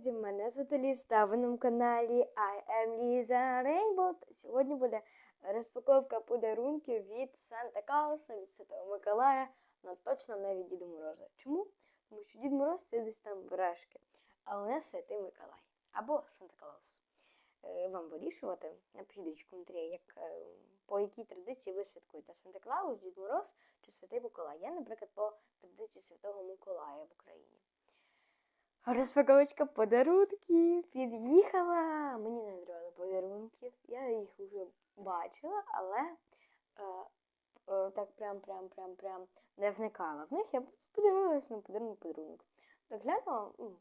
друзі! Мене звати Ліз, та ви на каналі I am Rainbow. Та Сьогодні буде розпаковка подарунків від Санта Клауса, від Святого Миколая, але точно не від Діда Мороза. Чому? Тому що Дід Мороз це десь там вражки, а у нас Святий Миколай або Санта Клаус. Е, Вам вирішувати. Напишіть в коментарі, як, е, по якій традиції ви святкуєте Санта Клаус, Дід Мороз чи Святий Миколай. Я, наприклад, по традиції Святого Миколая в Україні. Розпаковочка подарунків під'їхала. Мені не дарували подарунків. Я їх вже бачила, але е, е, так прям прям прям прям не вникала в них. Я подивилася на подарунок подарунок. Так глянула, ну,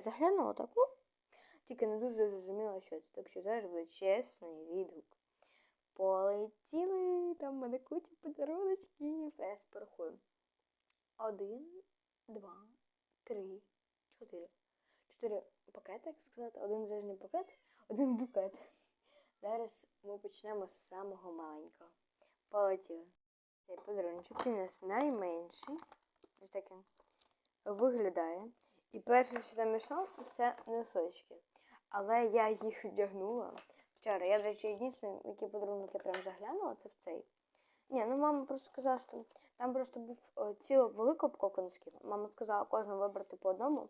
заглянула так, ну, тільки не дуже зрозуміла, що це. Так що зараз буде чесний відгук. Полетіли, там в мене куча подаруночків. Я порахую. Один, два, три, чотири. Чотири пакети, як сказати, один рижний пакет, один букет. Зараз ми почнемо з самого маленького. Полетіли. Цей подарунок у нас найменший. Ось так виглядає. І перше, що там йшло, це носочки. Але я їх вдягнула вчора. Я, до речі, єдиний, який подарунок я прям заглянула, це в цей. Ні, ну мама просто сказала, що там просто був е, ціла велика упаковка носків. Мама сказала кожному вибрати по одному.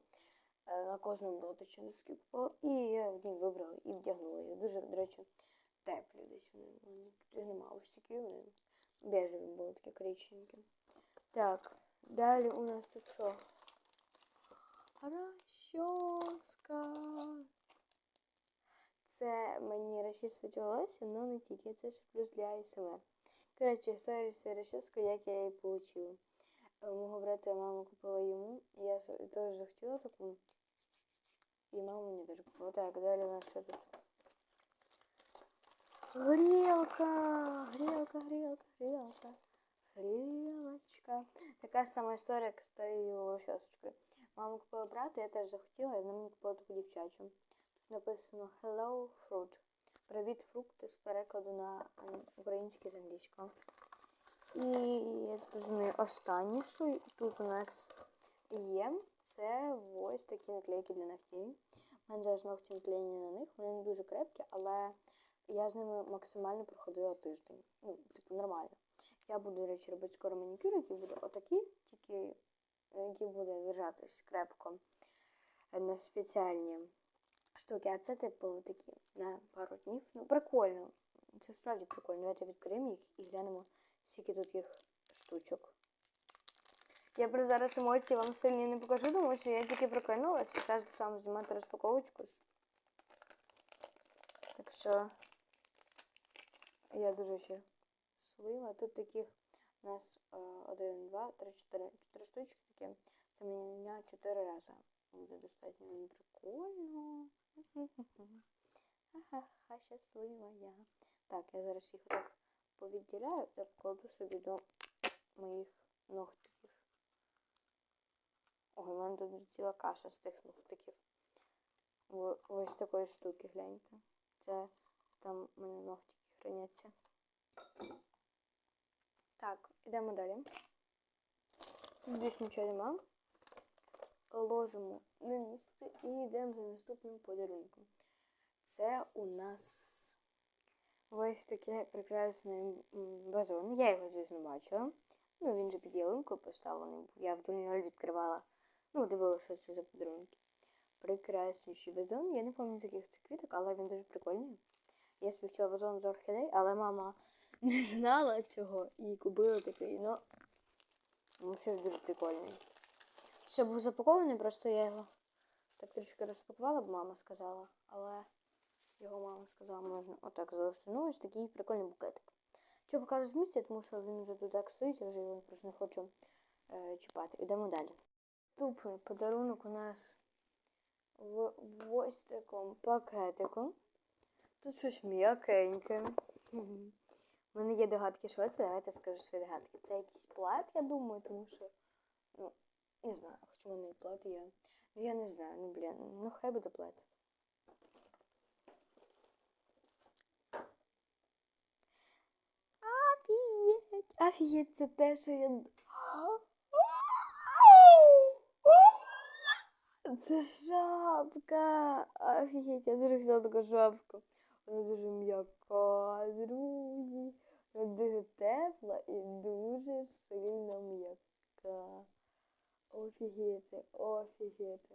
Е, На кожному було точно носки купила. І я в вибрала і вдягнула їх. Дуже, до речі, теплі десь вони. Нема ось такі вони. Бежеві були такі коричненькі. Так, далі у нас тут що? Розчоска. Це мені розчісувати волосся, але не тільки. Це ще плюс для АСМР. Коротше, історія з розчіскою, як я її отримала. У мого брата мама купила йому, я с- теж захотіла таку. І мама мені теж купила. Так, далі у нас що тут? Грілка, грілка, грілка, грілка, грілочка. Така ж сама історія, як з тією розчосочкою. Мама купила брату, я теж захотіла, і вона мені купила таку дівчачу. Тут написано Hello Fruit. Привіт, фрукти з перекладу на м, український з англійського. І я так розумію, останнє, що тут у нас є, це ось такі наклейки для ногтів. У мене зараз ногті наклеєні на них, вони не дуже крепкі, але я з ними максимально проходила тиждень. Ну, типу, нормально. Я буду, до речі, робити скоро манікюр, який буде отакий, тільки е, який буде держатись крепко е, на спеціальні штуки. А це, типу, такі на пару днів. Ну, прикольно. Це справді прикольно. Давайте відкриємо їх і глянемо, скільки тут їх штучок. Я про зараз емоції вам сильні не покажу, тому що я тільки прокинулася. Зараз буду сам знімати розпаковочку. Так що я дуже ще слила. Тут таких у нас е, один, два, три, чотири. Чотири штучки такі. Це мені на чотири рази. Буде достатньо прикольно. Ха-ха-ха, щаслива я. Так, я зараз їх так повідділяю та покладу собі до моїх ногтиків. Ой, у мене тут ціла каша з тих ногтиків. Ось такої штуки, гляньте. Це там у мене ногтики храняться. Так, ідемо далі. Більш нічого нема. Ложимо на місце і йдемо за наступним подарунком. Це у нас ось таке прекрасний вазон. Я його, звісно, бачила. Ну, він же під ялинкою поставлений. Я в ноль відкривала. Ну, дивилася, що це за подарунки. Прекрасніший вазон. Я не пам'ятаю, з яких це квіток, але він дуже прикольний. Я собі хотіла вазон з орхідей, але мама не знала цього і купила такий. Ну, ну все дуже прикольний. Все був запакований, просто я його так трішки розпакувала, б мама сказала, але його мама сказала, можна отак залишити. Ну, ось такий прикольний букетик. Що покажу з місця, тому що він вже тут так стоїть, я вже його просто не хочу е, чіпати. Ідемо далі. Наступний подарунок у нас в, в ось такому пакетику. Тут щось м'якеньке. У мене є догадки, що це. Давайте скажу свої догадки. Це якийсь плат, я думаю, тому що, ну, не знаю, плат є. Ну я не знаю, ну блін, ну хай буде плат. Офігеть! Офігеть, це те, що я. Це шапка. Офігеть, я дуже хотіла таку шапку. Вона дуже м'яка, друзі. Вона дуже тепла і дуже сильно м'яка. Офігіти, офігіти.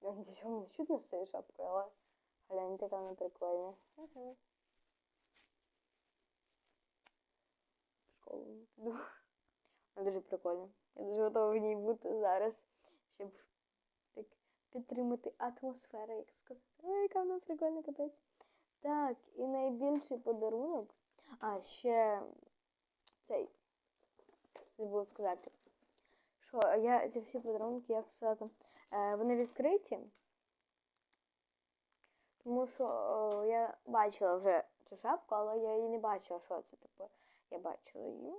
Я не знаю, не чутно з цією шапкою, але гляньте, яка вона прикольна. В школу не піду. Вона дуже прикольна. Я дуже готова в ній бути зараз, щоб так підтримати атмосферу, як сказати. Ой, яка вона прикольна капець. Так, і найбільший подарунок. А, ще цей. Забула сказати. Що я ці всі подарунки, як сказати, е, вони відкриті. Тому що о, я бачила вже цю шапку, але я її не бачила, що це типу. Я бачила її.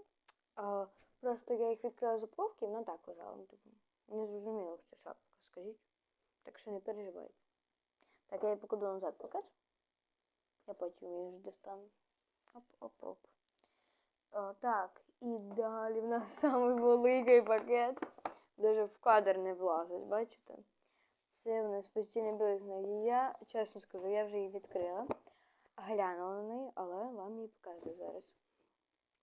А, просто я їх відкрила з упаковки, і вона так лежала. Ну, Типу, не зрозуміла, що шапка, скажіть. Так що не переживайте. Так, я її покладу назад пакет. Я потім її ж достану. Оп-оп-оп. О, так, і далі в нас самий великий пакет. Даже в кадр не влазить, бачите? Це в нас постійна білизна. І я, чесно скажу, я вже її відкрила. Глянула на неї, але вам її показую зараз.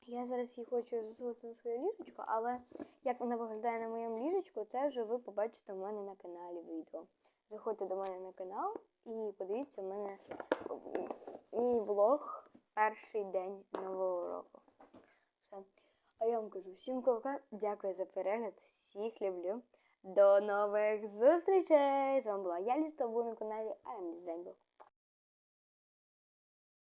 Я зараз її хочу засунути на своє ліжечко, але як вона виглядає на моєму ліжечку, це вже ви побачите у мене на каналі відео. Заходьте до мене на канал і подивіться в мене мій влог перший день нового року. А я вам кажу всім ковка, дякую за перегляд, всіх люблю. До нових зустрічей! З вами була я Ліста, був на каналі I'm Rainbow.